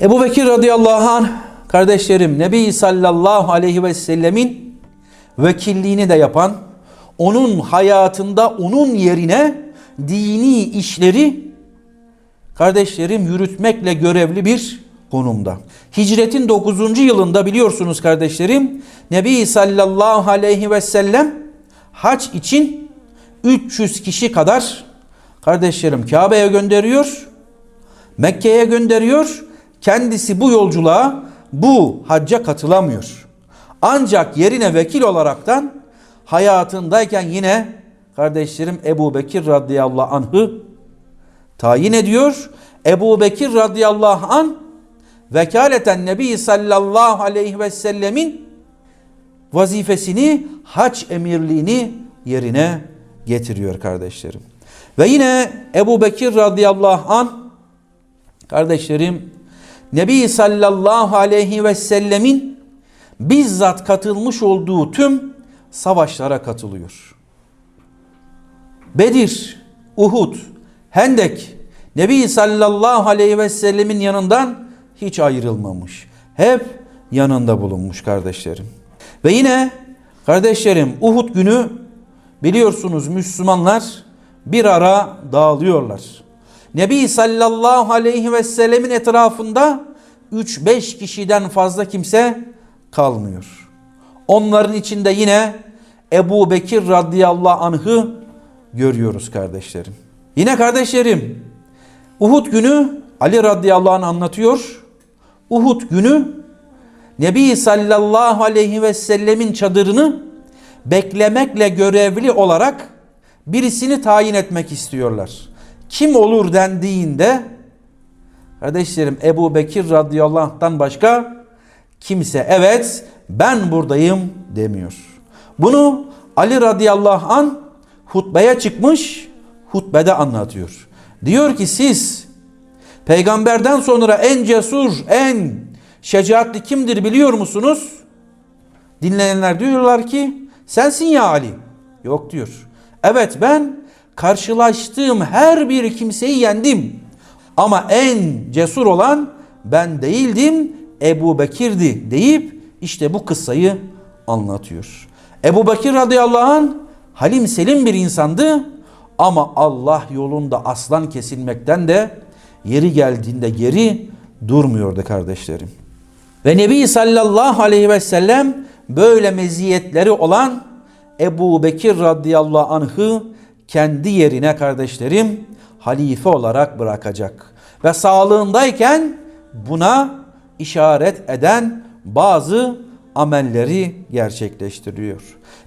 Ebu Bekir radıyallahu anh kardeşlerim Nebi sallallahu aleyhi ve sellemin vekilliğini de yapan onun hayatında onun yerine dini işleri kardeşlerim yürütmekle görevli bir konumda. Hicretin 9. yılında biliyorsunuz kardeşlerim Nebi sallallahu aleyhi ve sellem hac için 300 kişi kadar kardeşlerim Kabe'ye gönderiyor. Mekke'ye gönderiyor. Kendisi bu yolculuğa, bu hacca katılamıyor. Ancak yerine vekil olaraktan hayatındayken yine kardeşlerim Ebu Bekir radıyallahu anh'ı tayin ediyor. Ebu Bekir radıyallahu anh vekaleten Nebi sallallahu aleyhi ve sellemin vazifesini hac emirliğini yerine getiriyor kardeşlerim. Ve yine Ebu Bekir radıyallahu anh kardeşlerim Nebi sallallahu aleyhi ve sellemin bizzat katılmış olduğu tüm savaşlara katılıyor. Bedir, Uhud, Hendek, Nebi sallallahu aleyhi ve sellemin yanından hiç ayrılmamış. Hep yanında bulunmuş kardeşlerim. Ve yine kardeşlerim Uhud günü biliyorsunuz Müslümanlar bir ara dağılıyorlar. Nebi sallallahu aleyhi ve sellemin etrafında 3-5 kişiden fazla kimse kalmıyor. Onların içinde yine Ebu Bekir radıyallahu anh'ı görüyoruz kardeşlerim. Yine kardeşlerim Uhud günü Ali radıyallahu anh anlatıyor. Uhud günü Nebi sallallahu aleyhi ve sellemin çadırını beklemekle görevli olarak birisini tayin etmek istiyorlar. Kim olur dendiğinde kardeşlerim Ebu Bekir radıyallahu anh'tan başka kimse evet ben buradayım demiyor. Bunu Ali radıyallahu anh hutbeye çıkmış hutbede anlatıyor. Diyor ki siz peygamberden sonra en cesur, en şecaatli kimdir biliyor musunuz? Dinleyenler diyorlar ki sensin ya Ali. Yok diyor. Evet ben karşılaştığım her bir kimseyi yendim. Ama en cesur olan ben değildim Ebu Bekir'di deyip işte bu kıssayı anlatıyor. Ebu Bekir radıyallahu anh halim selim bir insandı ama Allah yolunda aslan kesilmekten de yeri geldiğinde geri durmuyordu kardeşlerim. Ve Nebi sallallahu aleyhi ve sellem böyle meziyetleri olan Ebu Bekir radıyallahu anh'ı kendi yerine kardeşlerim halife olarak bırakacak. Ve sağlığındayken buna işaret eden bazı amelleri gerçekleştiriyor.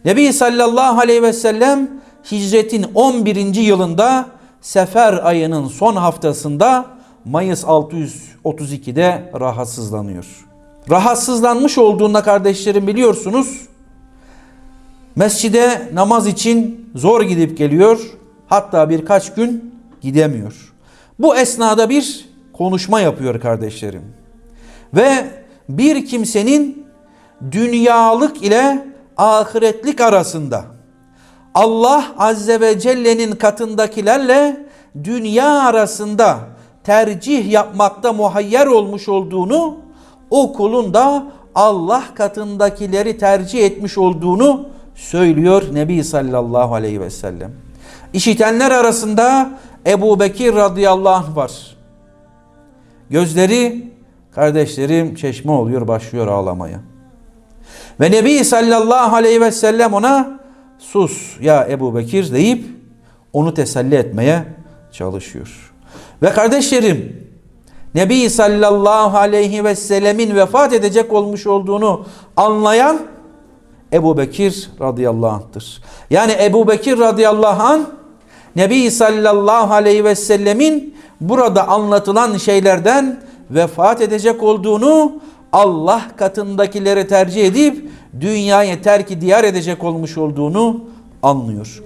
Nebi sallallahu aleyhi ve sellem hicretin 11. yılında Sefer ayının son haftasında Mayıs 632'de rahatsızlanıyor. Rahatsızlanmış olduğunda kardeşlerim biliyorsunuz mescide namaz için zor gidip geliyor. Hatta birkaç gün gidemiyor. Bu esnada bir konuşma yapıyor kardeşlerim. Ve bir kimsenin dünyalık ile ahiretlik arasında Allah Azze ve Celle'nin katındakilerle dünya arasında tercih yapmakta muhayyer olmuş olduğunu o kulun da Allah katındakileri tercih etmiş olduğunu söylüyor Nebi sallallahu aleyhi ve sellem. İşitenler arasında Ebu Bekir radıyallahu anh var. Gözleri kardeşlerim çeşme oluyor başlıyor ağlamaya. Ve Nebi sallallahu aleyhi ve sellem ona sus ya Ebu Bekir deyip onu teselli etmeye çalışıyor. Ve kardeşlerim Nebi sallallahu aleyhi ve sellemin vefat edecek olmuş olduğunu anlayan Ebu Bekir radıyallahu anh'tır. Yani Ebu Bekir radıyallahu anh Nebi sallallahu aleyhi ve sellemin burada anlatılan şeylerden vefat edecek olduğunu Allah katındakileri tercih edip dünyayı terk diyar edecek olmuş olduğunu anlıyor.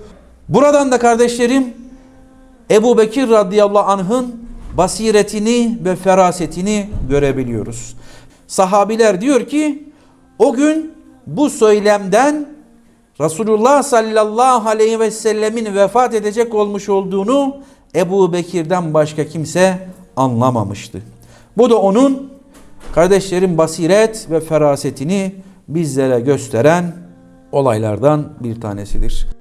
Buradan da kardeşlerim Ebu Bekir radıyallahu anh'ın basiretini ve ferasetini görebiliyoruz. Sahabiler diyor ki o gün bu söylemden Resulullah sallallahu aleyhi ve sellemin vefat edecek olmuş olduğunu Ebu Bekir'den başka kimse anlamamıştı. Bu da onun kardeşlerin basiret ve ferasetini bizlere gösteren olaylardan bir tanesidir.